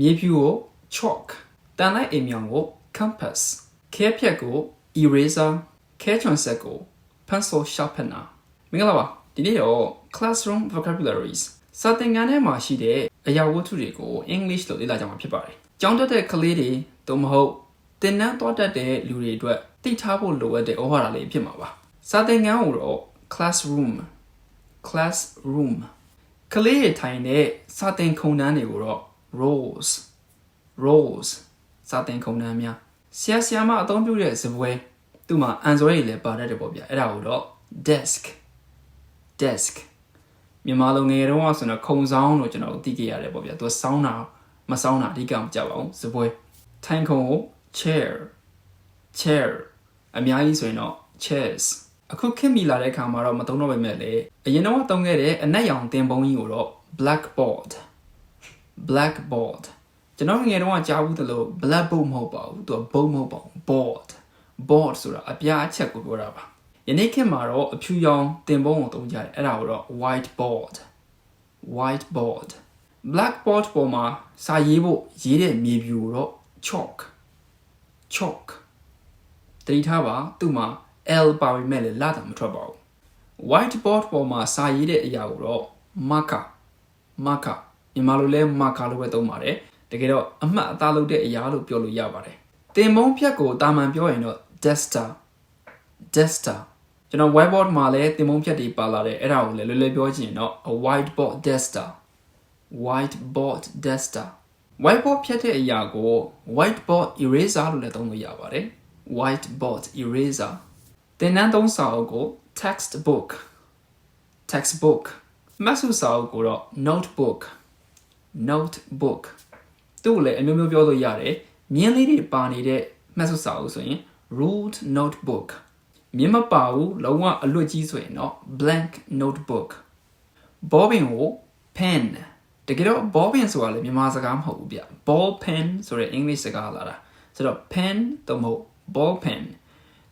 မြေဖြူကို chalk တန်လိုက်အိမ်မြောင်ကို compass ခဲဖြတ်ကို eraser ခဲချွန်ဆက်ကို pencil sharpener မင်္ဂလာပါဒီနေ့တော့ classroom vocabularies စာသင်ခန်းထဲမှာရှိတဲ့အရာဝတ္ထုတွေကို English လို့လေ့လာကြမှာဖြစ်ပါတယ်။ကျောင်းတက်တဲ့ကလေးတွေသို့မဟုတ်သင်တန်းသွားတတ်တဲ့လူတွေအတွက်သိထားဖို့လိုအပ်တဲ့ဩဝါဒလေးဖြစ်မှာပါ။စာသင်ခန်းကိုတော့ classroom classroom ကလေးတွေထိုင်တဲ့စာသင်ခုံတန်းတွေကိုတော့ rows rows စာသင်ခုံတန်းများဆရာဆရာမအသုံးပြုတဲ့ဇပွဲသူ့မှာအန်စွဲတွေလည်းပါတတ်တယ်ပေါ့ဗျာအဲ့ဒါကိုတော့ desk desk မြန်မာလိုငယ်တုန်းကဆိုတော့ခုံဆောင်လို့ကျွန်တော်တို့သိခဲ့ရတယ်ပေါ့ဗျာသူစောင်းတာမစောင်းတာအဓိကမကြောက်အောင်ဇပွဲထိုင်ခုံကို chair chair အများကြီးဆိုရင်တော့ chairs အခုခေတ်မီလာတဲ့အခါမှာတော့မသုံးတော့ပေမဲ့လေအရင်တော့သုံးခဲ့တဲ့အနက်ရောင်တင်ပုံကြီးကိုတော့ blackboard blackboard ကျွန်တော်ငယ်တုန်းကကြားဘူးသလို blackboard မဟုတ်ပါဘူးသူက board မဟုတ်ပါဘူး board board ဆိုတာအပြားအချက်ကိုပြောတာပါယနေ့ခေတ်မှာတော့အဖြူရောင်တင်ပုံကိုသုံးကြတယ်အဲ့ဒါကိုတော့ whiteboard whiteboard blackboard ပေါ်မှာစာရေးဖို့ရေးတဲ့မြေဖြူကိုတော့ chalk chalk တတိထားပါသူ့မှာ L ပါပေမဲ့လည်းလာတာမထွက်ပါဘူး whiteboard ပေါ်မှာစာရေးတဲ့အရာကိုတော့ marker marker မြန်မာလိုလဲ marker လို့ပဲသုံးပါတယ်တကယ်တော့အမှတ်အသားလုပ်တဲ့အရာလို့ပြောလို့ရပါတယ်တင်မုံဖြတ်ကိုတာမန်ပြောရင်တော့ duster duster ကျွန်တော် whiteboard မှာလည်းတင်မုံဖြတ်တွေပါလာတယ်အဲ့ဒါကိုလည်းလွယ်လွယ်ပြောချင်ရင်တော့ a whiteboard duster whiteboard duster whiteboard ဖြတ်တဲ့အရာကို whiteboard eraser လို့လည်းသုံးလို့ရပါတယ် whiteboard eraser သင်တန်းသုံးစာအုပ်ကို textbook textbook မှတ်စုစာအုပ်ကိုတော့ notebook notebook သူ့ကိုလည်းအမျိုးမျိုးပြောလို့ရတယ်မြင်းလေးတွေပါနေတဲ့မှတ်စုစာအုပ်ဆိုရင် ruled notebook မြင်းမပါဘူးလုံးဝအလွတ်ကြီးဆိုရင်တော့ blank notebook ဘောပင်ကို pen တကယ်တော့ ball pen ဆိုတာလည်းမြန်မာစကားမဟုတ်ဘူးဗျ ball pen ဆိုတဲ့ English စကားလာတာဆိုတော့ pen တော့မဟုတ် ball pen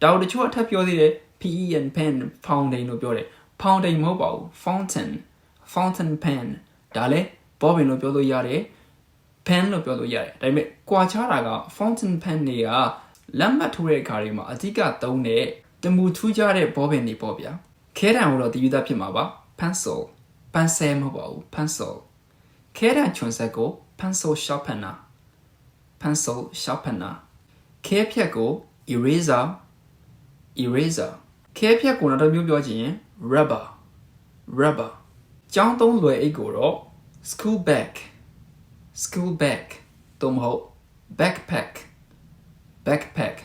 ဒါကိုတချို့အထပ်ပြောသေးတယ် pen pen fountain လို့ပြောတယ် fountain မဟုတ်ပါဘူး fountain fountain pen ဒါလည်း ball pen လို့ပြောလို့ရတယ် pen လို့ပြောလို့ရတယ်ဒါပေမဲ့ကွာခြားတာက fountain pen တွေကလက်မှတ်ထိုးတဲ့အခါတွေမှာအဓိကသုံးတဲ့တမူထူးခြားတဲ့ ball pen တွေပေါ့ဗျာခဲတံကိုတော့တည်ယူသားဖြစ်မှာပါ pencil pencil မဟုတ်ပါဘူး pencil ခဲတံချွန်ဆက်ကို pencil sharpener pencil sharpener ခဲဖြတ်ကို eraser eraser ခဲဖြတ်ကိုနောက်တစ်မျိုးပြောချင်ရင် rubber rubber ကျောင်းသုံးလွယ်အိတ်ကိုတော့ school bag school bag သို့မဟုတ် backpack backpack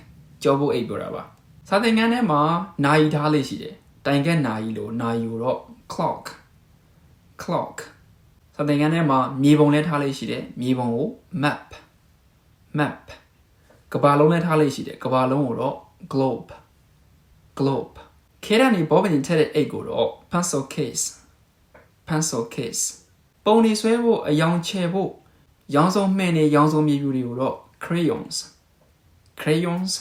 ကျော်ဖို့အိတ်ပြောတာပါစာသင်ခန်းထဲမှာနာရီထားလေးရှိတယ်တိုင်ကက်နာရီလို့နာရီကိုတော့ clock clock စာသင်ခန်းထဲမှာမြေပုံလဲထားလေးရှိတယ်မြေပုံကို map map ကဘာလုံးလဲထားလေးရှိတယ်ကဘာလုံးကိုတော့ globe globe ခဲရနေဘောပင်ထက်တဲ့အိတ်ကိုတော့ pencil case pencil case ပုံနေဆွဲဖို့အယောင်ချဲဖို့ရောင်စုံမှန်နေရောင်စုံမြေပြူတွေကိုတော့ crayons crayons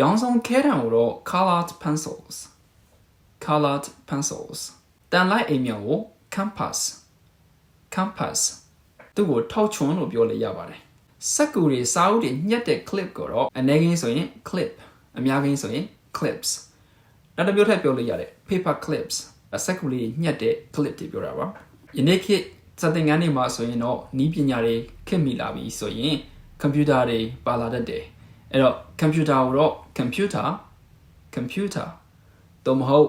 ရောင်စုံခဲတံကိုတော့ colored pencils colored pencils တန်လိုက်အိမ်မြောင်ကို compass compass သူ့ကိုထောက်ချွန်လို့ပြောလို့ရပါတယ်စက်ကူတွေစာအုပ်တွေညှက်တဲ့ clip ကိုတော့အနေကင်းဆိုရင် clip အများကင်းဆိုရင် clips နောက်တစ်မျိုးထပ်ပြောလို့ရတယ် paper clips အစက်ကူလေးညှက်တဲ့ clip တွေပြောတာပါယနေ့ခေတ် စက်သင်ခန်းတွေမှာဆိုရင်တော့နီးပညာတွေခေတ်မီလာပြီဆိုရင်ကွန်ပျူတာတွေပါလာတတ်တယ်အဲ့တော့ကွန်ပျူတာကိုတော့ computer computer တော့မဟုတ်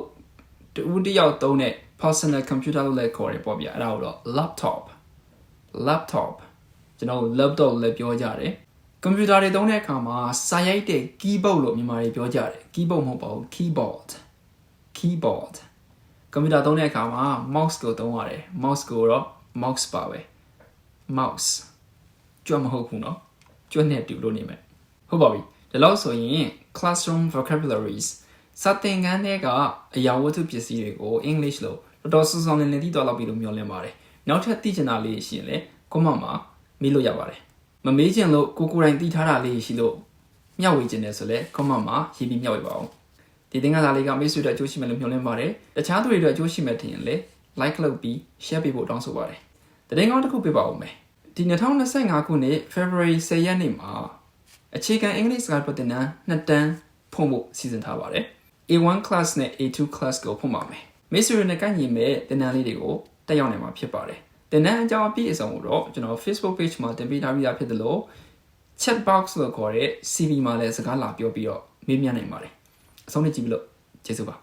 တူတယောက်သုံးတဲ့ personal computer လို့လည်းခေါ်တယ်ပေါ့ဗျာအဲ့ဒါကိုတော့ laptop laptop ကျွန်တော် laptop လည်းပြောကြတယ်ကွန်ပျူတာတွေသုံးတဲ့အခါမှာစာရိုက်တဲ့ keyboard လို့မြန်မာတွေပြောကြတယ် keyboard မဟုတ်ပါဘူး keyboard keyboard ကွန်ပျူတာသုံးတဲ့အခါမှာ mouse ကိုသုံးရတယ် mouse ကိုတော့ mouse ပါပဲ mouse ကြွမဟုတ်ဘူးเนาะကြွနဲ့တူလို့နေမယ်ဟုတ်ပါပြီဒါလို့ဆိုရင် classroom vocabularies စာသင်ခန်းထဲကအရာဝတ္ထုပစ္စည်းတွေကို English လို့တော်တော်စူးစောင်းနေနေသိသွားလောက်ပြီလို့မျှော်လင့်ပါတယ်နောက်ထပ်သိချင်တာလေးရှိရင်လည်း comment မှာမေးလို့ရပါတယ်မမေးချင်လို့ကိုကိုယ်တိုင်သိထားတာလေးရှိလို့မျှဝေချင်တယ်ဆိုလည်း comment မှာရေးပြီးမျှဝေပါအောင်ဒီသင်ခန်းစာလေးကမိတ်ဆွေတို့အကျိုးရှိမယ်လို့မျှော်လင့်ပါတယ်တခြားသူတွေအတွက်အကျိုးရှိမယ်ထင်ရင်လည်း like လုပ်ပြီး share ပေးဖို့တောင်းဆိုပါတယ်တရင်ကောင်းတစ်ခုပြပါဦးမယ်ဒီဒီ2025ခုနှစ် February 10ရက်နေ့မှာအခြေခံအင်္ဂလိပ်စကားပြောသင်တန်းနှစ်တန်းဖွင့်ဖို့စီစဉ်ထားပါတယ် A1 class နဲ့ A2 class ကိုဖွင့်ပါမယ်မိတ်ဆွေတွေနဲ့ကိုက်ညီမဲ့သင်တန်းလေးတွေကိုတက်ရောက်နိုင်မှာဖြစ်ပါတယ်သင်တန်းအကြောင်းအပြည့်အစုံကိုတော့ကျွန်တော် Facebook page မှာတင်ပေးထားပြီးသားဖြစ်တယ်လို့ chat box လို့ခေါ်တဲ့ CV မှာလည်းစကားလာပြောပြီးတော့မေးမြန်းနိုင်ပါတယ်အဆုံးနဲ့ကြည့်ပြီးလို့ကျေးဇူးပါ